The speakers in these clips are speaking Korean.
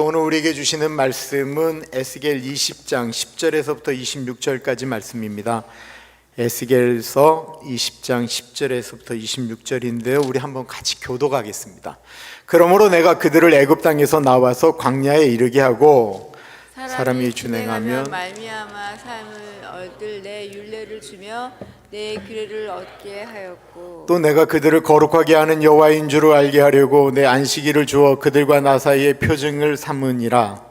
오늘 우리에게 주시는 말씀은 에스겔 20장 10절에서부터 26절까지 말씀입니다. 에스겔서 20장 10절에서부터 26절인데요. 우리 한번 같이 교독하겠습니다. 그러므로 내가 그들을 애굽 땅에서 나와서 광야에 이르게 하고 사람이 준행하면 말미암아 삶을 얻을 내 율례를 주며 내 규례를 얻게 하였고 또 내가 그들을 거룩하게 하는 여호와인 줄을 알게 하려고 내 안식일을 주어 그들과 나 사이에 표징을 삼으니라.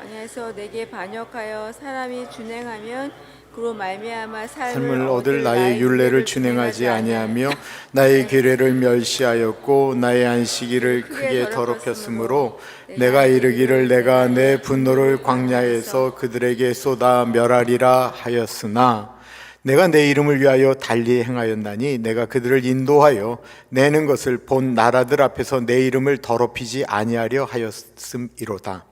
안에서 내게 반역하여 사람이 준행하면 그로 말미암아 삶을, 얻을 나의 율례를 준행하지 아니하며 나의 규례를 멸시하였고 나의 안식일을 크게 더럽혔으므로 내가 이르기를 내가 내 분노를 광야에서 그들에게 쏟아 멸하리라 하였으나 내가 내 이름을 위하여 달리 행하였나니 내가 그들을 인도하여 내는 것을 본 나라들 앞에서 내 이름을 더럽히지 아니하려 하였음이로다.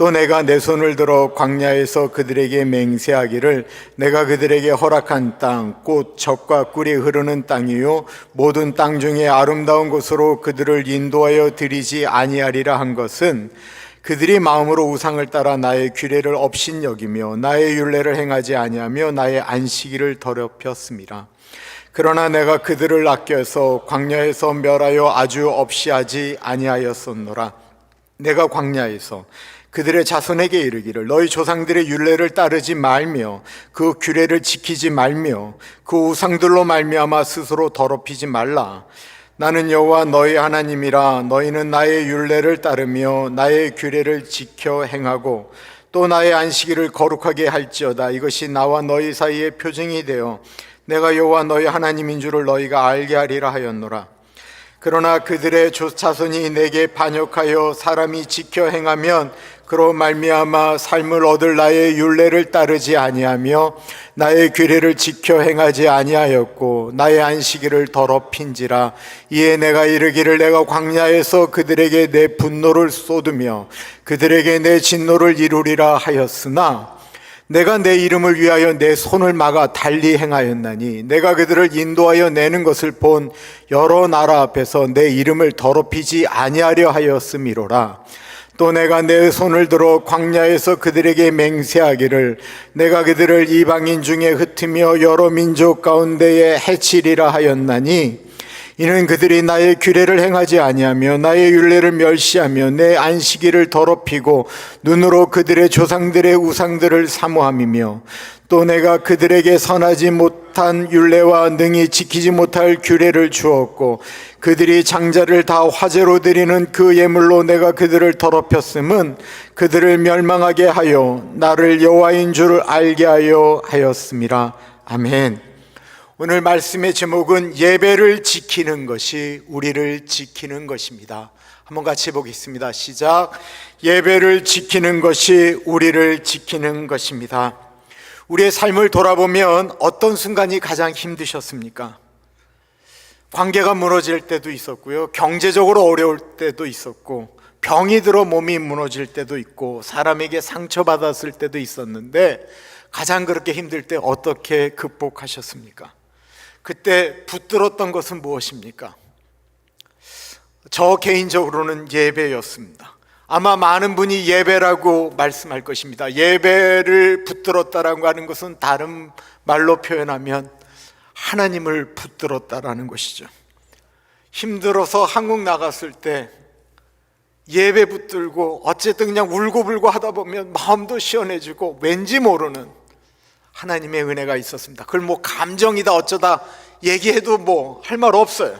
또 내가 내 손을 들어 광야에서 그들에게 맹세하기를 내가 그들에게 허락한 땅, 꽃, 젖과 꿀이 흐르는 땅이요 모든 땅 중에 아름다운 곳으로 그들을 인도하여 드리지 아니하리라 한 것은 그들이 마음으로 우상을 따라 나의 규례를 업신 여기며 나의 율례를 행하지 아니하며 나의 안식일을 더럽혔습니다. 그러나 내가 그들을 아껴서 광야에서 멸하여 아주 없이 하지 아니하였었노라. 내가 광야에서 그들의 자손에게 이르기를 너희 조상들의 율례를 따르지 말며 그 규례를 지키지 말며 그 우상들로 말미암아 스스로 더럽히지 말라. 나는 여호와 너희 하나님이라 너희는 나의 율례를 따르며 나의 규례를 지켜 행하고 또 나의 안식일을 거룩하게 할지어다 이것이 나와 너희 사이의 표징이 되어 내가 여호와 너희 하나님인 줄을 너희가 알게 하리라 하였노라. 그러나 그들의 조- 자손이 내게 반역하여 사람이 지켜 행하면 그로 말미암아 삶을 얻을 나의 율례를 따르지 아니하며 나의 규례를 지켜 행하지 아니하였고 나의 안식일을 더럽힌지라 이에 내가 이르기를 내가 광야에서 그들에게 내 분노를 쏟으며 그들에게 내 진노를 이루리라 하였으나 내가 내 이름을 위하여 내 손을 막아 달리 행하였나니 내가 그들을 인도하여 내는 것을 본 여러 나라 앞에서 내 이름을 더럽히지 아니하려 하였음이로라. 또 내가 내 손을 들어 광야에서 그들에게 맹세하기를 내가 그들을 이방인 중에 흩으며 여러 민족 가운데에 해치리라 하였나니 이는 그들이 나의 규례를 행하지 아니하며 나의 율례를 멸시하며 내 안식일을 더럽히고 눈으로 그들의 조상들의 우상들을 사모함이며 또 내가 그들에게 선하지 못한 율례와 능히 지키지 못할 규례를 주었고 그들이 장자를 다 화제로 드리는 그 예물로 내가 그들을 더럽혔음은 그들을 멸망하게 하여 나를 여호와인 줄을 알게 하여 하였습니다. 아멘. 오늘 말씀의 제목은 예배를 지키는 것이 우리를 지키는 것입니다. 한번 같이 보겠습니다. 시작. 예배를 지키는 것이 우리를 지키는 것입니다. 우리의 삶을 돌아보면 어떤 순간이 가장 힘드셨습니까? 관계가 무너질 때도 있었고요. 경제적으로 어려울 때도 있었고, 병이 들어 몸이 무너질 때도 있고, 사람에게 상처받았을 때도 있었는데, 가장 그렇게 힘들 때 어떻게 극복하셨습니까? 그때 붙들었던 것은 무엇입니까? 저 개인적으로는 예배였습니다. 아마 많은 분이 예배라고 말씀할 것입니다. 예배를 붙들었다라고 하는 것은 다른 말로 표현하면 하나님을 붙들었다라는 것이죠. 힘들어서 한국 나갔을 때 예배 붙들고 어쨌든 그냥 울고불고 하다 보면 마음도 시원해지고 왠지 모르는 하나님의 은혜가 있었습니다. 그걸 뭐 감정이다 어쩌다 얘기해도 뭐 할 말 없어요.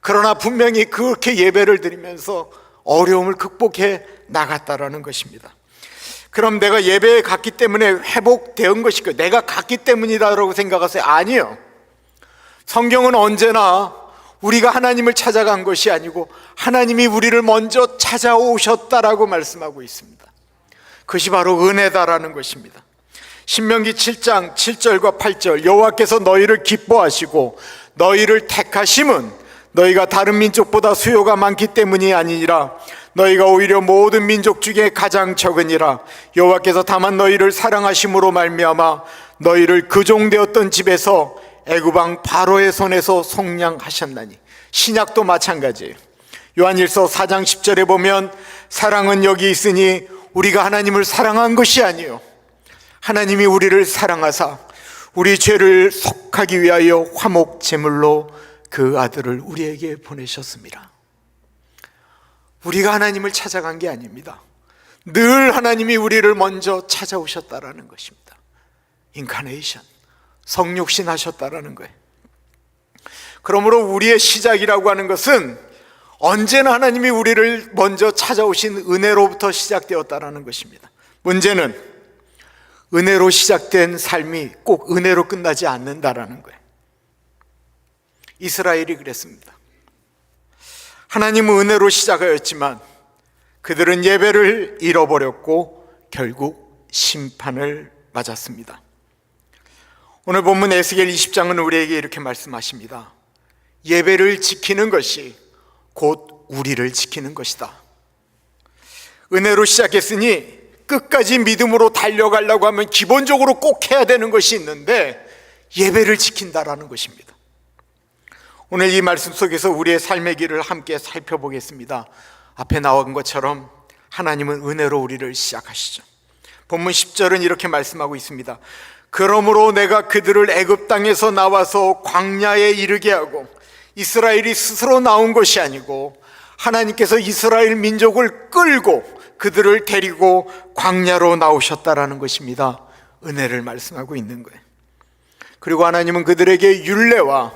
그러나 분명히 그렇게 예배를 드리면서 어려움을 극복해 나갔다라는 것입니다. 그럼 내가 예배에 갔기 때문에 회복된 것이고 내가 갔기 때문이다라고 생각하세요? 아니요. 성경은 언제나 우리가 하나님을 찾아간 것이 아니고 하나님이 우리를 먼저 찾아오셨다라고 말씀하고 있습니다. 그것이 바로 은혜다라는 것입니다. 신명기 7장 7절과 8절 여호와께서 너희를 기뻐하시고 너희를 택하심은 너희가 다른 민족보다 수요가 많기 때문이 아니니라. 너희가 오히려 모든 민족 중에 가장 적으니라. 여호와께서 다만 너희를 사랑하심으로 말미암아 너희를 그종되었던 집에서 애굽 왕 바로의 손에서 속량하셨나니. 신약도 마찬가지예요 요한일서 4장 10절에 보면 사랑은 여기 있으니 우리가 하나님을 사랑한 것이 아니요 하나님이 우리를 사랑하사 우리 죄를 속하기 위하여 화목 제물로 그 아들을 우리에게 보내셨습니다. 우리가 하나님을 찾아간 게 아닙니다. 늘 하나님이 우리를 먼저 찾아오셨다라는 것입니다. 인카네이션, 성육신 하셨다라는 거예요. 그러므로 우리의 시작이라고 하는 것은 언제나 하나님이 우리를 먼저 찾아오신 은혜로부터 시작되었다라는 것입니다. 문제는 은혜로 시작된 삶이 꼭 은혜로 끝나지 않는다라는 거예요. 이스라엘이 그랬습니다. 하나님은 은혜로 시작하였지만 그들은 예배를 잃어버렸고 결국 심판을 맞았습니다. 오늘 본문 에스겔 20장은 우리에게 이렇게 말씀하십니다. 예배를 지키는 것이 곧 우리를 지키는 것이다. 은혜로 시작했으니 끝까지 믿음으로 달려가려고 하면 기본적으로 꼭 해야 되는 것이 있는데 예배를 지킨다라는 것입니다. 오늘 이 말씀 속에서 우리의 삶의 길을 함께 살펴보겠습니다. 앞에 나온 것처럼 하나님은 은혜로 우리를 시작하시죠. 본문 10절은 이렇게 말씀하고 있습니다. 그러므로 내가 그들을 애굽 땅에서 나와서 광야에 이르게 하고 이스라엘이 스스로 나온 것이 아니고 하나님께서 이스라엘 민족을 끌고 그들을 데리고 광야로 나오셨다라는 것입니다. 은혜를 말씀하고 있는 거예요. 그리고 하나님은 그들에게 율례와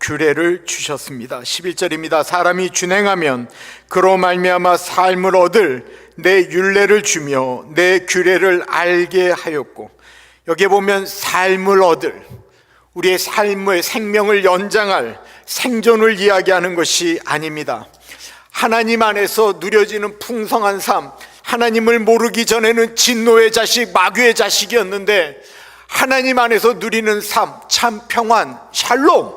규례를 주셨습니다. 11절입니다. 사람이 준행하면 그로 말미암아 삶을 얻을 내 율례를 주며 내 규례를 알게 하였고 여기에 보면 삶을 얻을 우리의 삶의 생명을 연장할 생존을 이야기하는 것이 아닙니다. 하나님 안에서 누려지는 풍성한 삶, 하나님을 모르기 전에는 진노의 자식, 마귀의 자식이었는데 하나님 안에서 누리는 삶, 참 평안, 샬롬.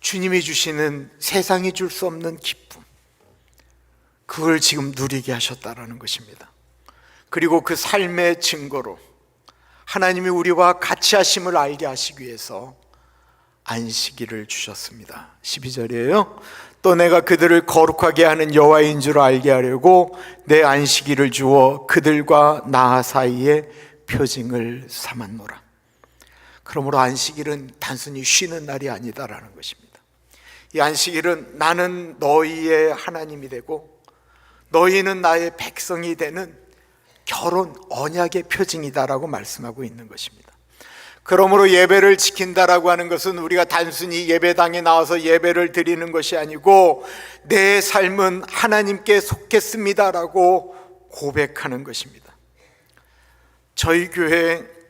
주님이 주시는 세상이 줄 수 없는 기쁨. 그걸 지금 누리게 하셨다라는 것입니다. 그리고 그 삶의 증거로 하나님이 우리와 같이 하심을 알게 하시기 위해서 안식일을 주셨습니다. 12절이에요. 또 내가 그들을 거룩하게 하는 여호와인 줄 알게 하려고 내 안식일을 주어 그들과 나 사이에 표징을 삼았노라. 그러므로 안식일은 단순히 쉬는 날이 아니다라는 것입니다. 이 안식일은 나는 너희의 하나님이 되고 너희는 나의 백성이 되는 결혼 언약의 표징이다라고 말씀하고 있는 것입니다. 그러므로 예배를 지킨다라고 하는 것은 우리가 단순히 예배당에 나와서 예배를 드리는 것이 아니고 내 삶은 하나님께 속했습니다라고 고백하는 것입니다. 저희 교회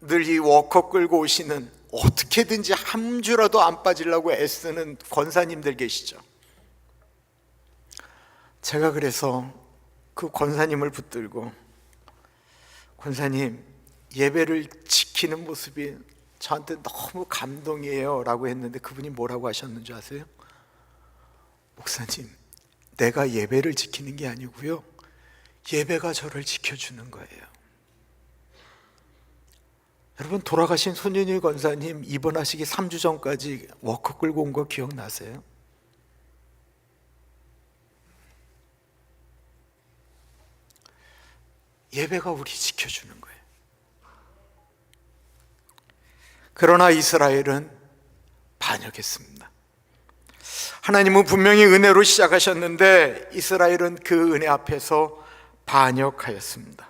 늘 이 워커 끌고 오시는 어떻게든지 한 주라도 안 빠지려고 애쓰는 권사님들 계시죠. 제가 그래서 그 권사님을 붙들고 권사님 예배를 지 키는 모습이 저한테 너무 감동이에요 라고 했는데 그분이 뭐라고 하셨는 줄 아세요? 목사님 내가 예배를 지키는 게 아니고요 예배가 저를 지켜주는 거예요 여러분 돌아가신 손윤희 권사님 입원하시기 3주 전까지 워커 끌고 온 거 기억나세요? 예배가 우리 지켜주는 거예요. 그러나 이스라엘은 반역했습니다. 하나님은 분명히 은혜로 시작하셨는데 이스라엘은 그 은혜 앞에서 반역하였습니다.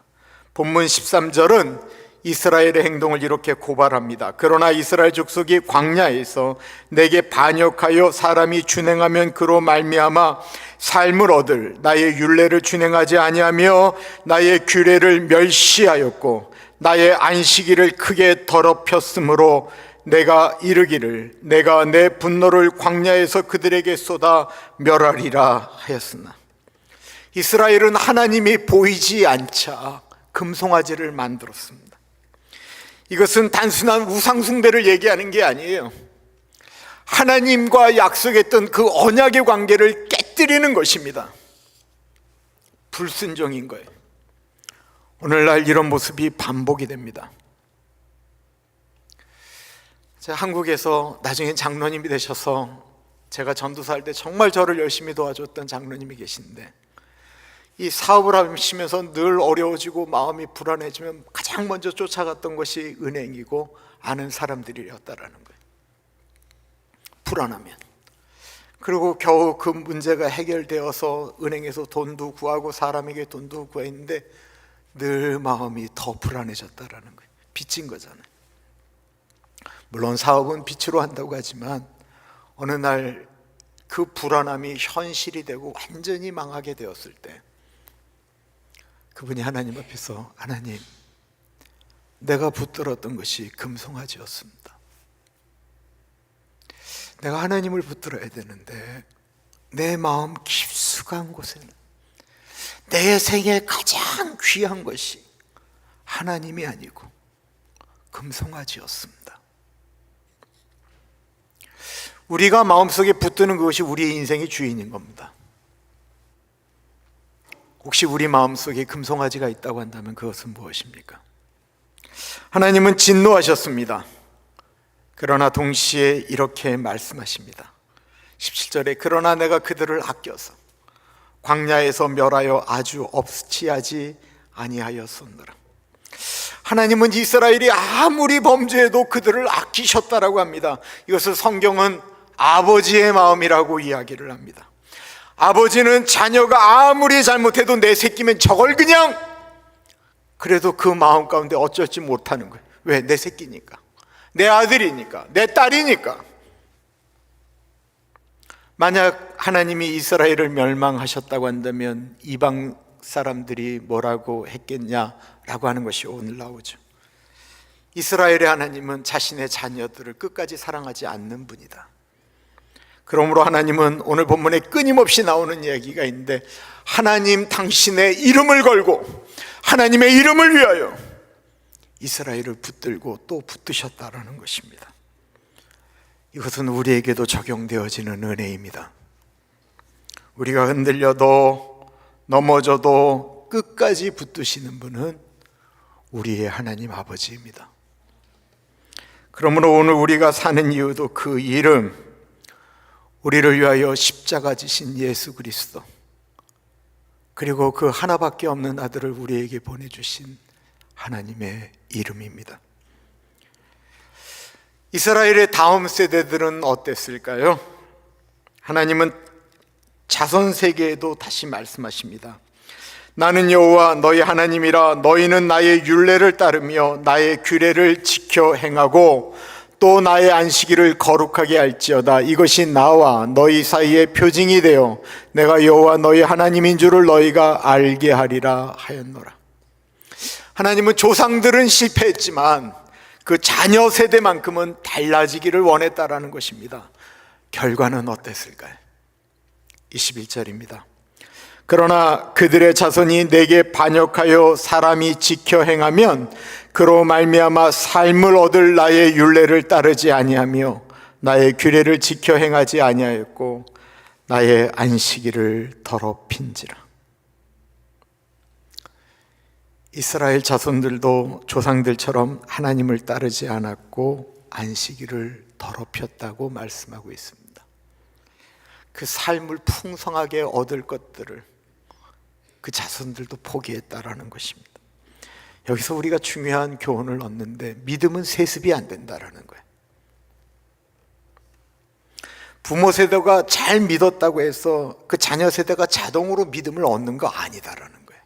본문 13절은 이스라엘의 행동을 이렇게 고발합니다. 그러나 이스라엘 족속이 광야에서 내게 반역하여 사람이 준행하면 그로 말미암아 삶을 얻을 나의 율례를 준행하지 아니하며 나의 규례를 멸시하였고 나의 안식일을 크게 더럽혔으므로 내가 이르기를 내가 내 분노를 광야에서 그들에게 쏟아 멸하리라 하였으나 이스라엘은 하나님이 보이지 않자 금송아지를 만들었습니다. 이것은 단순한 우상숭배를 얘기하는 게 아니에요. 하나님과 약속했던 그 언약의 관계를 깨뜨리는 것입니다. 불순종인 거예요. 오늘날 이런 모습이 반복이 됩니다. 제가 한국에서 나중에 장로님이 되셔서 제가 전도사할 때 정말 저를 열심히 도와줬던 장로님이 계신데 이 사업을 하시면서 늘 어려워지고 마음이 불안해지면 가장 먼저 쫓아갔던 것이 은행이고 아는 사람들이었다라는 거예요. 불안하면. 그리고 겨우 그 문제가 해결되어서 은행에서 돈도 구하고 사람에게 돈도 구했는데 늘 마음이 더 불안해졌다라는 거예요. 빚진 거잖아요. 물론 사업은 빛으로 한다고 하지만 어느 날 그 불안함이 현실이 되고 완전히 망하게 되었을 때 그분이 하나님 앞에서 하나님 내가 붙들었던 것이 금송아지였습니다. 내가 하나님을 붙들어야 되는데 내 마음 깊숙한 곳에는 내 생에 가장 귀한 것이 하나님이 아니고 금송아지였습니다. 우리가 마음속에 붙드는 그것이 우리의 인생의 주인인 겁니다. 혹시 우리 마음속에 금송아지가 있다고 한다면 그것은 무엇입니까? 하나님은 진노하셨습니다. 그러나 동시에 이렇게 말씀하십니다. 17절에 그러나 내가 그들을 아껴서 광야에서 멸하여 아주 없이하지 아니하였었노라. 하나님은 이스라엘이 아무리 범죄해도 그들을 아끼셨다라고 합니다. 이것을 성경은 아버지의 마음이라고 이야기를 합니다. 아버지는 자녀가 아무리 잘못해도 내 새끼면 저걸 그냥 그래도 그 마음 가운데 어쩔지 못하는 거예요. 왜? 내 새끼니까. 내 아들이니까. 내 딸이니까. 만약 하나님이 이스라엘을 멸망하셨다고 한다면 이방 사람들이 뭐라고 했겠냐라고 하는 것이 오늘 나오죠. 이스라엘의 하나님은 자신의 자녀들을 끝까지 사랑하지 않는 분이다. 그러므로 하나님은 오늘 본문에 끊임없이 나오는 이야기가 있는데 하나님 당신의 이름을 걸고 하나님의 이름을 위하여 이스라엘을 붙들고 또 붙드셨다라는 것입니다. 이것은 우리에게도 적용되어지는 은혜입니다. 우리가 흔들려도 넘어져도 끝까지 붙드시는 분은 우리의 하나님 아버지입니다. 그러므로 오늘 우리가 사는 이유도 그 이름, 우리를 위하여 십자가 지신 예수 그리스도, 그리고 그 하나밖에 없는 아들을 우리에게 보내주신 하나님의 이름입니다. 이스라엘의 다음 세대들은 어땠을까요? 하나님은 자손 세계에도 다시 말씀하십니다. 나는 여호와 너희 하나님이라 너희는 나의 율례를 따르며 나의 규례를 지켜 행하고 또 나의 안식일을 거룩하게 할지어다 이것이 나와 너희 사이의 표징이 되어 내가 여호와 너희 하나님인 줄을 너희가 알게 하리라 하였노라. 하나님은 조상들은 실패했지만 그 자녀 세대만큼은 달라지기를 원했다라는 것입니다. 결과는 어땠을까요? 21절입니다. 그러나 그들의 자손이 내게 반역하여 사람이 지켜 행하면 그로 말미암아 삶을 얻을 나의 율례를 따르지 아니하며 나의 규례를 지켜 행하지 아니하였고 나의 안식일을 더럽힌지라. 이스라엘 자손들도 조상들처럼 하나님을 따르지 않았고 안식일을 더럽혔다고 말씀하고 있습니다. 그 삶을 풍성하게 얻을 것들을 그 자손들도 포기했다라는 것입니다. 여기서 우리가 중요한 교훈을 얻는데 믿음은 세습이 안 된다라는 거예요. 부모 세대가 잘 믿었다고 해서 그 자녀 세대가 자동으로 믿음을 얻는 거 아니다라는 거예요.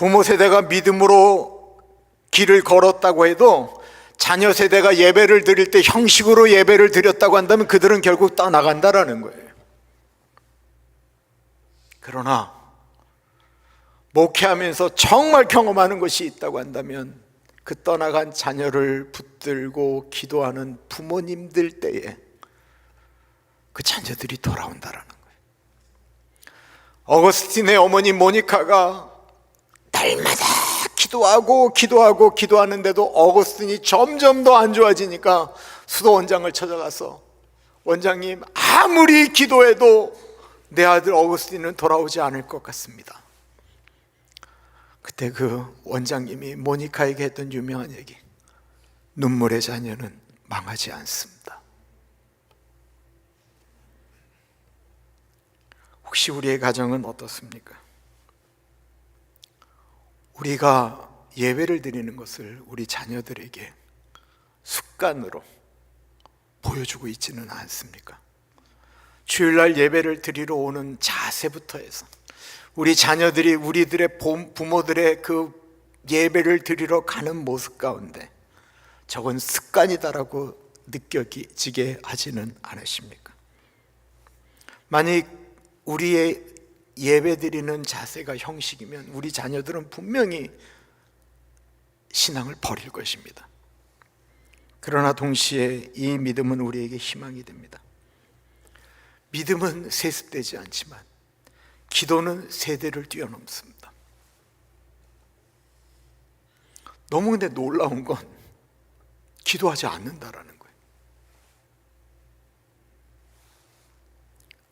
부모 세대가 믿음으로 길을 걸었다고 해도 자녀 세대가 예배를 드릴 때 형식으로 예배를 드렸다고 한다면 그들은 결국 떠나간다라는 거예요. 그러나 목회하면서 정말 경험하는 것이 있다고 한다면 그 떠나간 자녀를 붙들고 기도하는 부모님들 때에 그 자녀들이 돌아온다라는 거예요. 어거스틴의 어머니 모니카가 날마다 기도하고 기도하고 기도하는데도 어거스틴이 점점 더 안 좋아지니까 수도 원장을 찾아가서 원장님 아무리 기도해도 내 아들 어거스틴은 돌아오지 않을 것 같습니다. 그때 그 원장님이 모니카에게 했던 유명한 얘기. 눈물의 자녀는 망하지 않습니다. 혹시 우리의 가정은 어떻습니까? 우리가 예배를 드리는 것을 우리 자녀들에게 습관으로 보여주고 있지는 않습니까? 주일날 예배를 드리러 오는 자세부터 해서 우리 자녀들이 우리들의 봄- 부모들의 그 예배를 드리러 가는 모습 가운데 저건 습관이다라고 느껴지게 하지는 않으십니까? 만약 우리의 예배 드리는 자세가 형식이면 우리 자녀들은 분명히 신앙을 버릴 것입니다. 그러나 동시에 이 믿음은 우리에게 희망이 됩니다. 믿음은 세습되지 않지만 기도는 세대를 뛰어넘습니다. 너무 근데 놀라운 건 기도하지 않는다라는 거예요.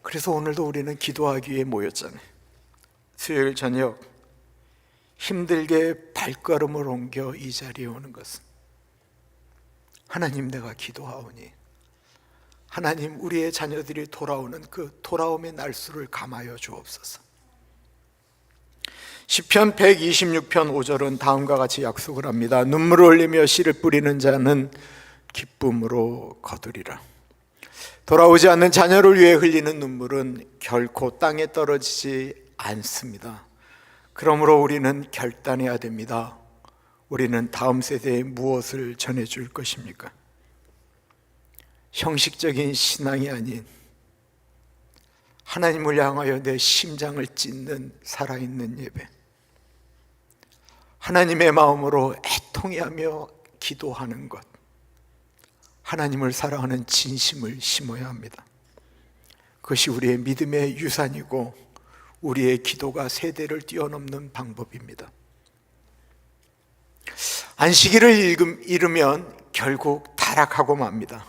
그래서 오늘도 우리는 기도하기 위해 모였잖아요. 수요일 저녁 힘들게 발걸음을 옮겨 이 자리에 오는 것은 하나님 내가 기도하오니 하나님 우리의 자녀들이 돌아오는 그 돌아옴의 날수를 감하여 주옵소서. 시편 126편 5절은 다음과 같이 약속을 합니다. 눈물을 흘리며 씨를 뿌리는 자는 기쁨으로 거두리라. 돌아오지 않는 자녀를 위해 흘리는 눈물은 결코 땅에 떨어지지 않습니다. 그러므로 우리는 결단해야 됩니다. 우리는 다음 세대에 무엇을 전해줄 것입니까? 형식적인 신앙이 아닌 하나님을 향하여 내 심장을 찢는 살아있는 예배. 하나님의 마음으로 애통해하며 기도하는 것. 하나님을 사랑하는 진심을 심어야 합니다. 그것이 우리의 믿음의 유산이고 우리의 기도가 세대를 뛰어넘는 방법입니다. 안식일을 잃으면 결국 타락하고 맙니다.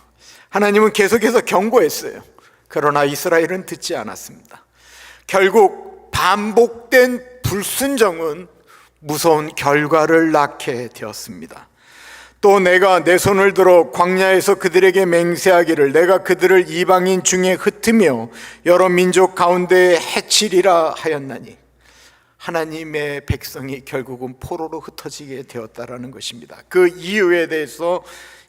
하나님은 계속해서 경고했어요. 그러나 이스라엘은 듣지 않았습니다. 결국 반복된 불순종은 무서운 결과를 낳게 되었습니다. 또 내가 내 손을 들어 광야에서 그들에게 맹세하기를 내가 그들을 이방인 중에 흩으며 여러 민족 가운데 해치리라 하였나니 하나님의 백성이 결국은 포로로 흩어지게 되었다라는 것입니다. 그 이유에 대해서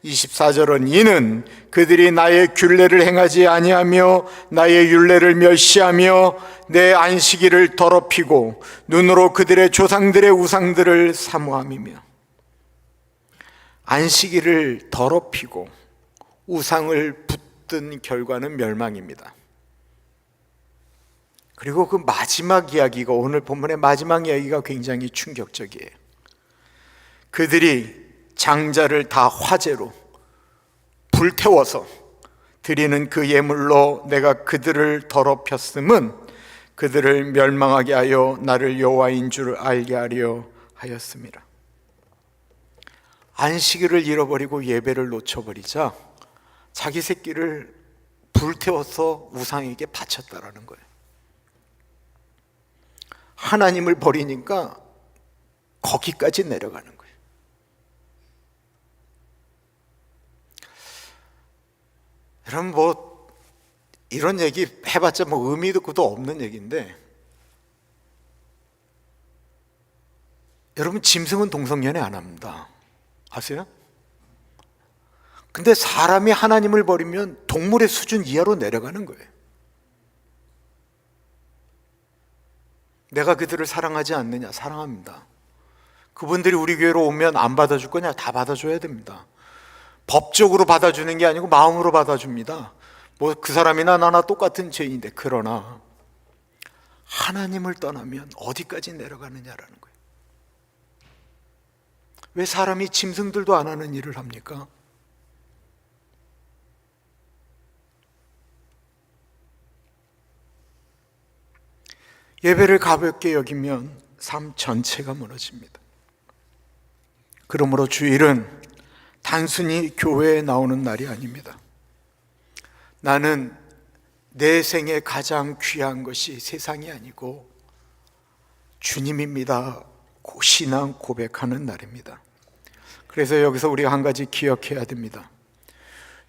24절은 이는 그들이 나의 균례를 행하지 아니하며 나의 율례를 멸시하며 내 안식일을 더럽히고 눈으로 그들의 조상들의 우상들을 사모함이며 안식일을 더럽히고 우상을 붙든 결과는 멸망입니다. 그리고 그 마지막 이야기가 오늘 본문의 마지막 이야기가 굉장히 충격적이에요. 그들이 장자를 다 화재로 불태워서 드리는 그 예물로 내가 그들을 더럽혔음은 그들을 멸망하게 하여 나를 여호와인 줄 알게 하려 하였습니다. 안식일을 잃어버리고 예배를 놓쳐버리자 자기 새끼를 불태워서 우상에게 바쳤다라는 거예요. 하나님을 버리니까 거기까지 내려가는 거예요. 여러분 뭐 이런 얘기 해봤자 뭐 의미도 없는 얘기인데 여러분 짐승은 동성연애 안 합니다. 아세요? 근데 사람이 하나님을 버리면 동물의 수준 이하로 내려가는 거예요. 내가 그들을 사랑하지 않느냐? 사랑합니다. 그분들이 우리 교회로 오면 안 받아줄 거냐? 다 받아줘야 됩니다. 법적으로 받아주는 게 아니고 마음으로 받아줍니다. 뭐 그 사람이나 나나 똑같은 죄인인데 그러나 하나님을 떠나면 어디까지 내려가느냐라는 거예요. 왜 사람이 짐승들도 안 하는 일을 합니까? 예배를 가볍게 여기면 삶 전체가 무너집니다. 그러므로 주일은 단순히 교회에 나오는 날이 아닙니다. 나는 내 생에 가장 귀한 것이 세상이 아니고 주님입니다. 신앙 고백하는 날입니다. 그래서 여기서 우리가 한 가지 기억해야 됩니다.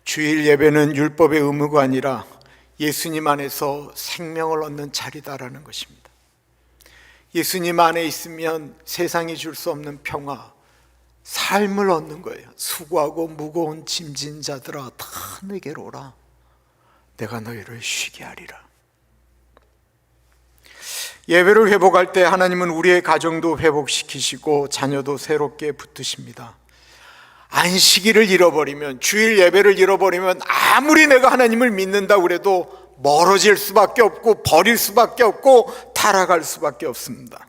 주일 예배는 율법의 의무가 아니라 예수님 안에서 생명을 얻는 자리다라는 것입니다. 예수님 안에 있으면 세상이 줄 수 없는 평화, 삶을 얻는 거예요. 수고하고 무거운 짐진 자들아 다 내게로 오라. 내가 너희를 쉬게 하리라. 예배를 회복할 때 하나님은 우리의 가정도 회복시키시고 자녀도 새롭게 붙으십니다. 안식일을 잃어버리면 주일 예배를 잃어버리면 아무리 내가 하나님을 믿는다고 그래도 멀어질 수밖에 없고 버릴 수밖에 없고 타락할 수밖에 없습니다.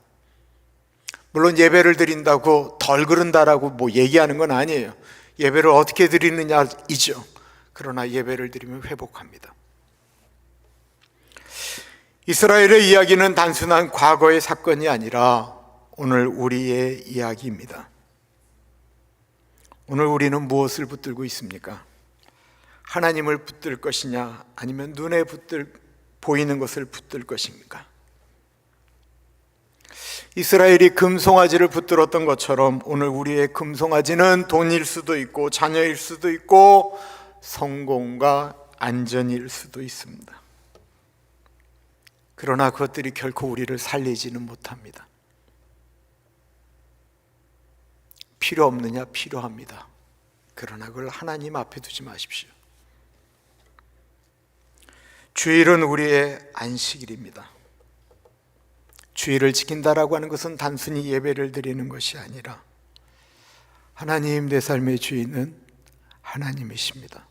물론 예배를 드린다고 덜 그런다라고 뭐 얘기하는 건 아니에요. 예배를 어떻게 드리느냐이죠. 그러나 예배를 드리면 회복합니다. 이스라엘의 이야기는 단순한 과거의 사건이 아니라 오늘 우리의 이야기입니다. 오늘 우리는 무엇을 붙들고 있습니까? 하나님을 붙들 것이냐 아니면 눈에 붙들 보이는 것을 붙들 것입니까? 이스라엘이 금송아지를 붙들었던 것처럼 오늘 우리의 금송아지는 돈일 수도 있고 자녀일 수도 있고 성공과 안전일 수도 있습니다. 그러나 그것들이 결코 우리를 살리지는 못합니다. 필요 없느냐 필요합니다. 그러나 그걸 하나님 앞에 두지 마십시오. 주일은 우리의 안식일입니다. 주일을 지킨다라고 하는 것은 단순히 예배를 드리는 것이 아니라 하나님 내 삶의 주인은 하나님이십니다.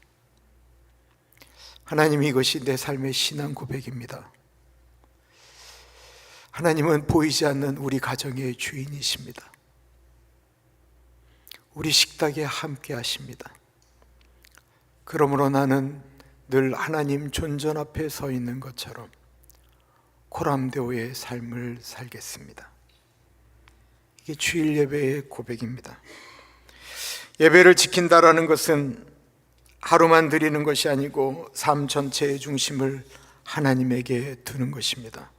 하나님 이것이 내 삶의 신앙 고백입니다. 하나님은 보이지 않는 우리 가정의 주인이십니다. 우리 식탁에 함께 하십니다. 그러므로 나는 늘 하나님 존전 앞에 서 있는 것처럼 코람데오의 삶을 살겠습니다. 이게 주일 예배의 고백입니다. 예배를 지킨다라는 것은 하루만 드리는 것이 아니고 삶 전체의 중심을 하나님에게 두는 것입니다.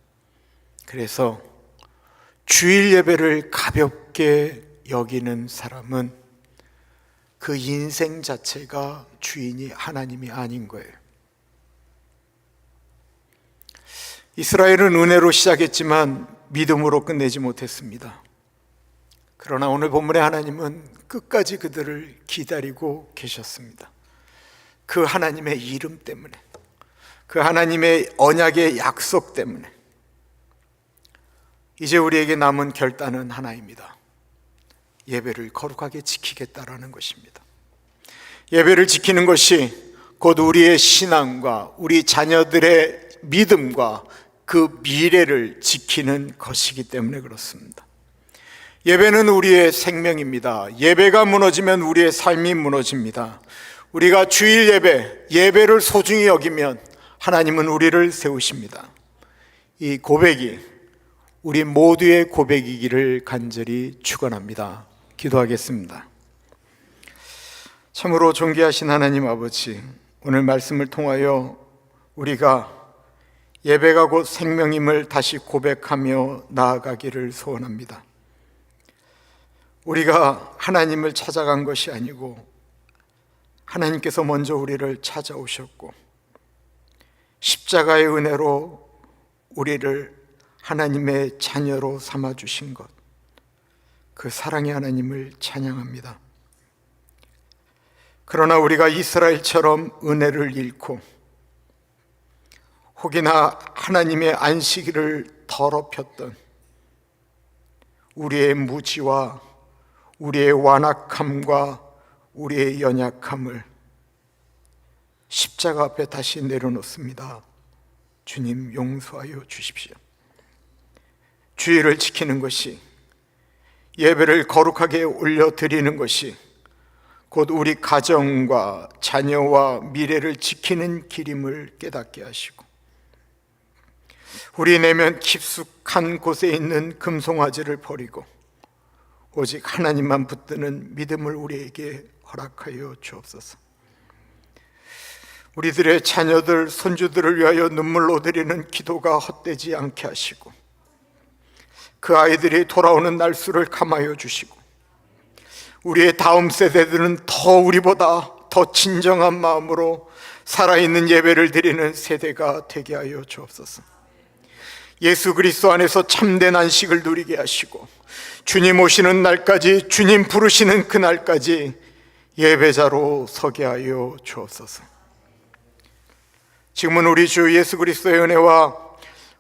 그래서 주일 예배를 가볍게 여기는 사람은 그 인생 자체가 주인이 하나님이 아닌 거예요. 이스라엘은 은혜로 시작했지만 믿음으로 끝내지 못했습니다. 그러나 오늘 본문의 하나님은 끝까지 그들을 기다리고 계셨습니다. 그 하나님의 이름 때문에, 그 하나님의 언약의 약속 때문에, 이제 우리에게 남은 결단은 하나입니다. 예배를 거룩하게 지키겠다라는 것입니다. 예배를 지키는 것이 곧 우리의 신앙과 우리 자녀들의 믿음과 그 미래를 지키는 것이기 때문에 그렇습니다. 예배는 우리의 생명입니다. 예배가 무너지면 우리의 삶이 무너집니다. 우리가 주일 예배, 예배를 소중히 여기면 하나님은 우리를 세우십니다. 이 고백이 우리 모두의 고백이기를 간절히 축원합니다. 기도하겠습니다. 참으로 존귀하신 하나님 아버지, 오늘 말씀을 통하여 우리가 예배가 곧 생명임을 다시 고백하며 나아가기를 소원합니다. 우리가 하나님을 찾아간 것이 아니고 하나님께서 먼저 우리를 찾아오셨고 십자가의 은혜로 우리를 하나님의 자녀로 삼아 주신 것, 그 사랑의 하나님을 찬양합니다. 그러나 우리가 이스라엘처럼 은혜를 잃고 혹이나 하나님의 안식일을 더럽혔던 우리의 무지와 우리의 완악함과 우리의 연약함을 십자가 앞에 다시 내려놓습니다. 주님 용서하여 주십시오. 주의를 지키는 것이 예배를 거룩하게 올려드리는 것이 곧 우리 가정과 자녀와 미래를 지키는 길임을 깨닫게 하시고 우리 내면 깊숙한 곳에 있는 금송아지를 버리고 오직 하나님만 붙드는 믿음을 우리에게 허락하여 주옵소서. 우리들의 자녀들, 손주들을 위하여 눈물로 드리는 기도가 헛되지 않게 하시고 그 아이들이 돌아오는 날수를 감하여 주시고 우리의 다음 세대들은 더 우리보다 더 진정한 마음으로 살아있는 예배를 드리는 세대가 되게 하여 주옵소서. 예수 그리스도 안에서 참된 안식을 누리게 하시고 주님 오시는 날까지 주님 부르시는 그날까지 예배자로 서게 하여 주옵소서. 지금은 우리 주 예수 그리스도의 은혜와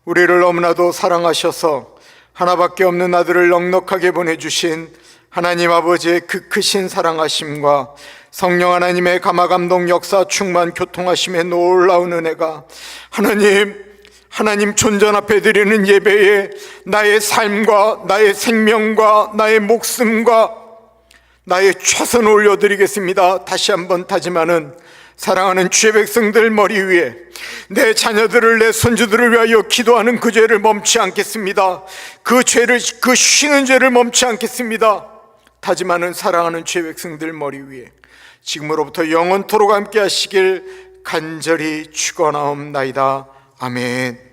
우리를 너무나도 사랑하셔서 하나밖에 없는 아들을 넉넉하게 보내주신 하나님 아버지의 그 크신 사랑하심과 성령 하나님의 감화 감동 역사 충만 교통하심의 놀라운 은혜가 하나님 하나님 존전 앞에 드리는 예배에 나의 삶과 나의 생명과 나의 목숨과 나의 최선을 올려드리겠습니다. 다시 한번 다짐하는 사랑하는 주의 백성들 머리 위에 내 자녀들을 내 손주들을 위하여 기도하는 그 죄를 멈추지 않겠습니다. 그 죄를 그 쉬는 죄를 멈추지 않겠습니다. 다짐하는 사랑하는 주의 백성들 머리 위에 지금으로부터 영원토록 함께 하시길 간절히 축원하옵나이다. 아멘.